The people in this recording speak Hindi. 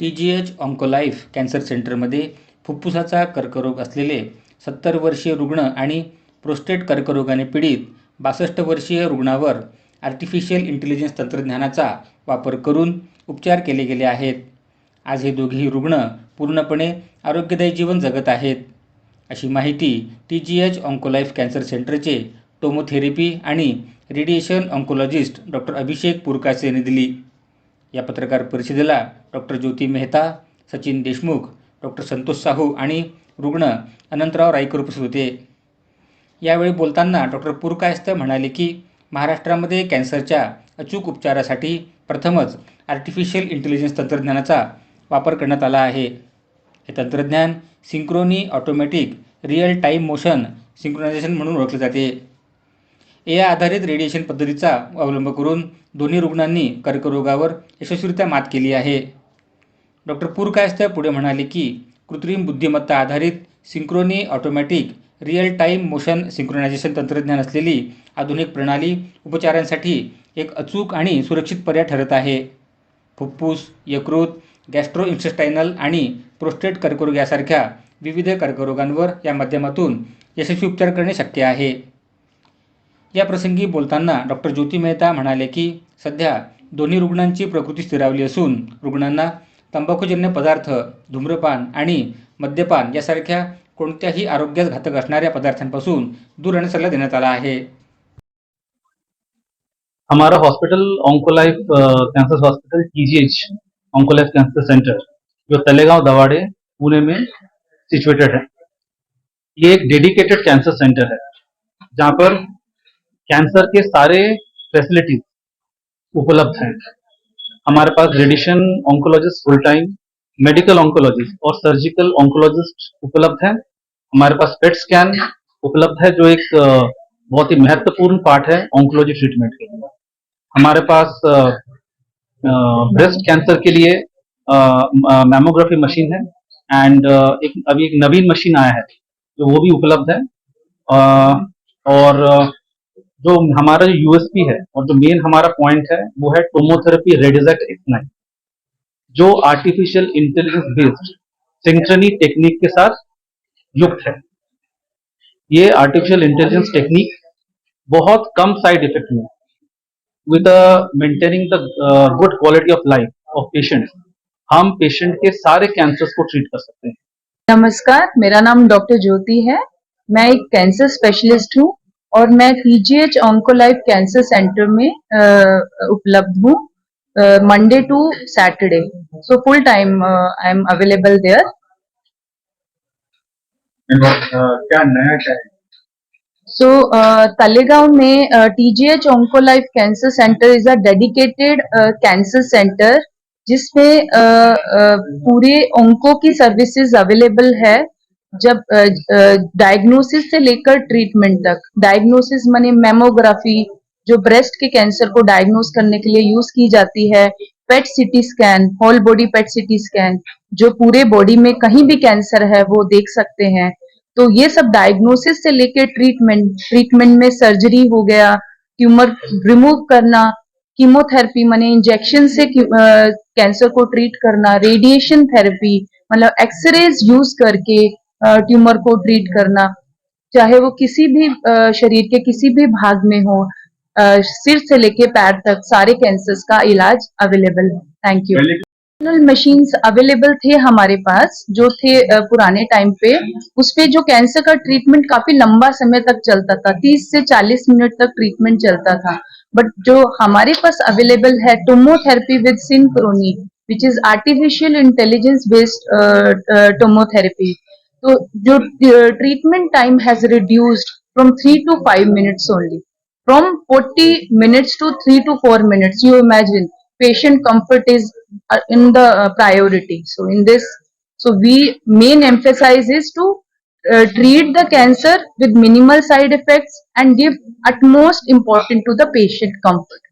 T G H Oncolife cancer सेंटरमध्ये फुफ्फुसाचा कर्करोग असलेले सत्तर वर्षीय रुग्ण आणि प्रोस्टेट कर्करोगाने पीडित बासष्ट वर्षीय रुग्णावर आर्टिफिशियल इंटेलिजन्स तंत्रज्ञानाचा वापर करून उपचार केले गेले आहेत. आज हे दोघेही रुग्ण पूर्णपणे आरोग्यदायी जीवन जगत आहेत. अशी माहिती T G H Oncolife cancer सेंटरचे टोमोथेरपी आणि radiation oncologist doctor Abhishek Purkas यांनी दिली. या पत्रकार परिषदेला डॉक्टर ज्योती मेहता सचिन देशमुख डॉक्टर संतोष साहू आणि रुग्ण अनंतराव रायकर उपस्थित होते. यावेळी बोलताना डॉक्टर पुरकायस्थ म्हणाले की महाराष्ट्रामध्ये कॅन्सरच्या अचूक उपचारासाठी प्रथमच आर्टिफिशियल इंटेलिजन्स तंत्रज्ञानाचा वापर करण्यात आला आहे. हे तंत्रज्ञान synchrony automatic real time motion synchronisation म्हणून ओळखले जाते. ए आधारित रेडिएशन पद्धतीचा अवलंब करून दोन्ही रुग्णांनी कर्करोगावर यशस्वीरित्या मात केली आहे. डॉक्टर पूरकायस्थ पुढे म्हणाले की कृत्रिम बुद्धिमत्ता आधारित synchrony automatic real time motion synchronisation तंत्रज्ञान असलेली आधुनिक प्रणाली उपचारांसाठी एक अचूक आणि सुरक्षित पर्याय ठरत आहे. फुफ्फुस यकृत गॅस्ट्रोइन्सेस्टायनल आणि प्रोस्टेट कर्करोग यासारख्या विविध कर्करोगांवर या माध्यमातून यशस्वी उपचार करणे शक्य आहे. या प्रसंगी बोलताना डॉक्टर ज्योती मेहता म्हणाले की सध्या दोन्ही रुग्णांची प्रकृती स्थिरावली असून रुग्णांना तंबाखूजन्य पदार्थ धूम्रपान आणि मद्यपान यासारख्या कोणत्याही आरोग्यास घातक असणाऱ्या पदार्थांपासून दूर राहण्याचा सल्ला देण्यात आला आहे. हमारा hospital Oncolife cancer hospital TGH Oncolife cancer centre जो तलेगांव दवाड़े पुणे में सिचुएटेड है। ये एक डेडिकेटेड कैंसर सेंटर है जहाँ पर कैंसर के सारे फैसिलिटीज़ उपलब्ध हैं। हमारे पास radiation oncologist full time medical oncologist और सर्जिकल ऑन्कोलॉजिस्ट उपलब्ध है। हमारे पास पेट स्कैन उपलब्ध है, जो एक बहुत ही महत्वपूर्ण पार्ट है ऑन्कोलॉजी ट्रीटमेंट के लिए। हमारे पास ब्रेस्ट कैंसर के लिए मैमोग्राफी मशीन है एंड एक, अभी एक नवीन मशीन आया है, जो वो भी उपलब्ध है। और जो हमारा जो यूएसपी है और जो मेन हमारा पॉइंट है, वो है टोमोथेरेपी रेडिजेट एक्स नाइन जो artificial intelligence based synchrony technique के साथ युक्त है। ये आर्टिफिशियल इंटेलिजेंस टेक्निक बहुत कम साइड इफ़ेक्ट में with maintaining the good quality of life of patient हम पेशेंट के सारे कैंसर्स को ट्रीट कर सकते हैं। नमस्कार, मेरा नाम डॉक्टर ज्योति है। मैं एक कैंसर स्पेशलिस्ट हूँ। और मैं पीजीएच ऑन्कोलाइफ कैंसर सेंटर में उपलब्ध हूँ Monday to Saturday so full time I am available there क्या नया क्या है? सो तलेगांव में TGH Oncolife cancer centre is a dedicated cancer centre जिसमें पूरे ओंको की सर्विसेज़ अवेलेबल है। जब डायग्नोसिस से लेकर ट्रीटमेंट तक। डायग्नोसिस माने मेमोग्राफी जो ब्रेस्ट के कैंसर को डायग्नोस करने के लिए यूज़ की जाती है। PET CT scan whole body PET CT scan जो पूरे बॉडी में कहीं भी कैंसर है, वो देख सकते हैं। तो ये सब डायग्नोसिस से लेकर ट्रीटमेंट ट्रीटमेंट में सर्जरी हो गया ट्यूमर रिमूव करना कीमोथेरेपी माने इंजेक्शन से कैंसर को ट्रीट करना रेडिएशन थेरेपी मतलब एक्सरेज यूज़ करके ट्यूमर को ट्रीट करना। चाहे वो किसी भी शरीर के किसी भी भाग में हो सिर से लेके पैर तक सारे कैंसर्स का इलाज अवेलेबल है। थैंक यू मशीन्स अवेलेबल थे हमारे पास जो थे पुराने टाइम पे। उस पे जो कैंसर का ट्रीटमेंट काफ़ी लंबा समय तक चलता था 30 से 40 मिनट तक ट्रीटमेंट चलता था। बट जो हमारे पास अवेलेबल है tomotherapy with synchrony which is artificial intelligence based tomotherapy तो जो treatment time has reduced from three to five minutes only from 40 minutes to 3 to 4 minutes you imagine patient comfort is uh, in the uh, priority so in this so we main emphasize is to uh, treat the cancer with minimal side effects and give utmost important to the patient comfort